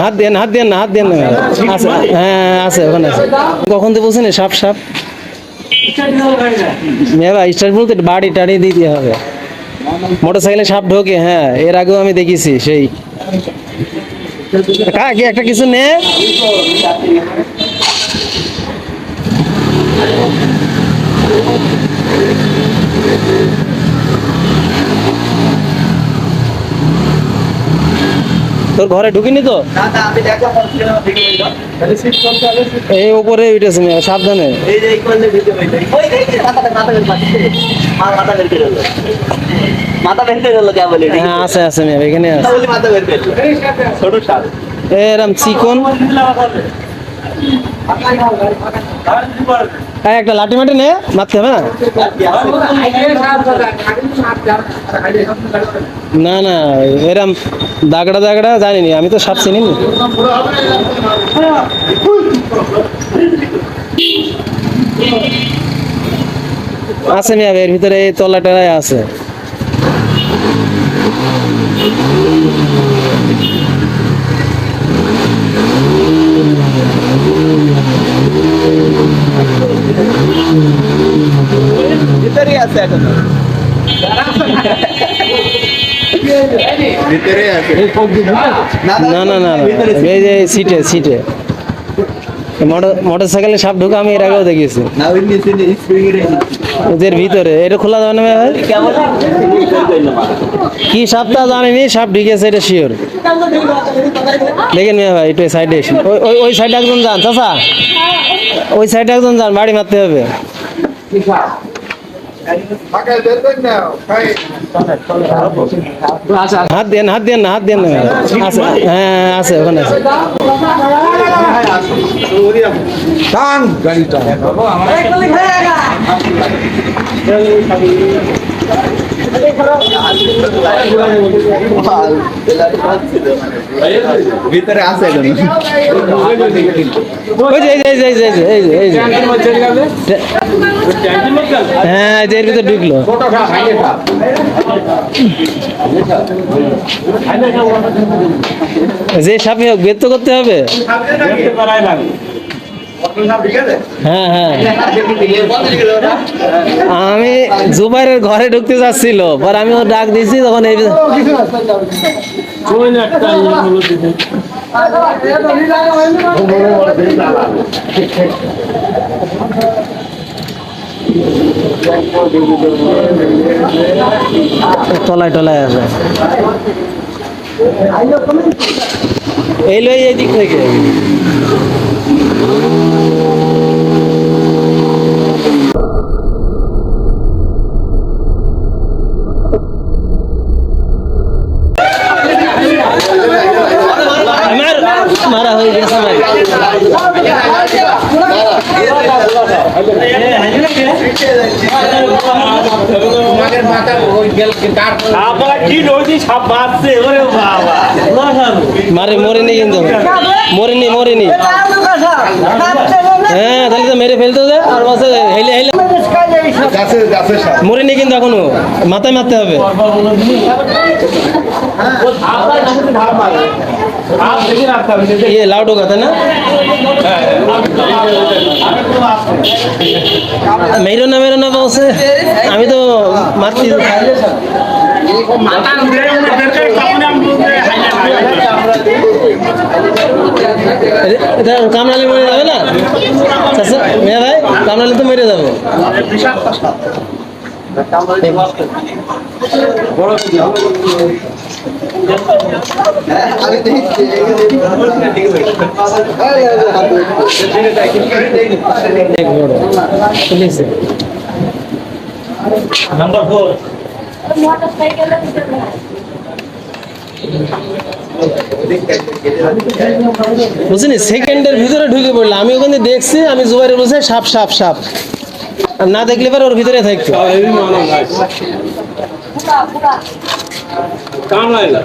হাত দেন হাত দেন হাত দেন আছে হ্যাঁ আছে, ওখানে আছে। কখন তো বলছেন, সাপ সাপ। স্টার্ট বলতে বাড়ি টাড়ি দিতে হবে। মোটর সাইকেলে সাপ ঢোকে হ্যাঁ এর আগেও আমি দেখেছি, সেই। একটা কিছু নে? তোর ঘরে ঢুকিনি তো? এই উপরে উঠেছে সাবধানে। হ্যাঁ আছে আছে এখানে এরম চিকন। একটা লাঠি মাটি নে, মারতে হবে না না না, এরম দাগড়া দাগড়া জানিনি, আমি তো সাপ চিনি নি। আছে মিয়া, এর ভিতরে এই তলা টলায় আছে ভিতরে আছে এখন। ভিতরে আছে। না না না না এই যে সিটে সিটে। মোটর সাইকেলে সাপ ঢুকে আমি এর আগেও দেখেছি না ওই নিচে স্প্রিং এর ওদের ভিতরে। এটা খোলা যাবে না ভাই? কেমন কি সাপটা জানিনি সাপ ঢুকেছে এটা শিওর দেখেন ভাই একটু সাইডে এসে। ওই ওই ওই সাইডে একজন যান চাচা। ওই সাইডে একজন যান বাড়ি মারতে হবে। হাত দেন হাত দেন না হাত দেন না আছে হ্যাঁ আছে ওখানে আছে ভিতরে আছে এখন ওই যে এই যে এই যে এই যে এই যে এই যে হ্যাঁ যে এর ভিতরে ঢুকলো যে সাপে হোক বের তো করতে হবে হ্যাঁ হ্যাঁ আমি জুবাইরের ঘরে ঢুকতে যাচ্ছিল পর আমি ওর ডাক দিয়েছি তখন এই তলায় টলায় আছে। এই লই এই দিক থেকে। মারা হয়ে গেছে ভাই। মারে হ্যাঁ তাহলে তো মেরে ফেলতে দে আর মাসে হেলে হেলে। মরেনি কিন্তু এখনও। মাথায় মারতে হবে। ইয়ে লাউডো কথা না? মেরো না মেরো না বলছে আমি তো মারছি। কামড়ালে মরে যাবে না? মেয়ে ভাই কামড়ালে তো মেরে যাব। নাম্বার ফোর বুঝলি সেকেন্ডের ভিতরে ঢুকে পড়ল, আমি ওখানে দেখছি, আমি জুবাইরে বলছি, সাপ সাপ সাপ। আর না দেখলে পরে ওর ভিতরে থাকতো। কামড়াইলা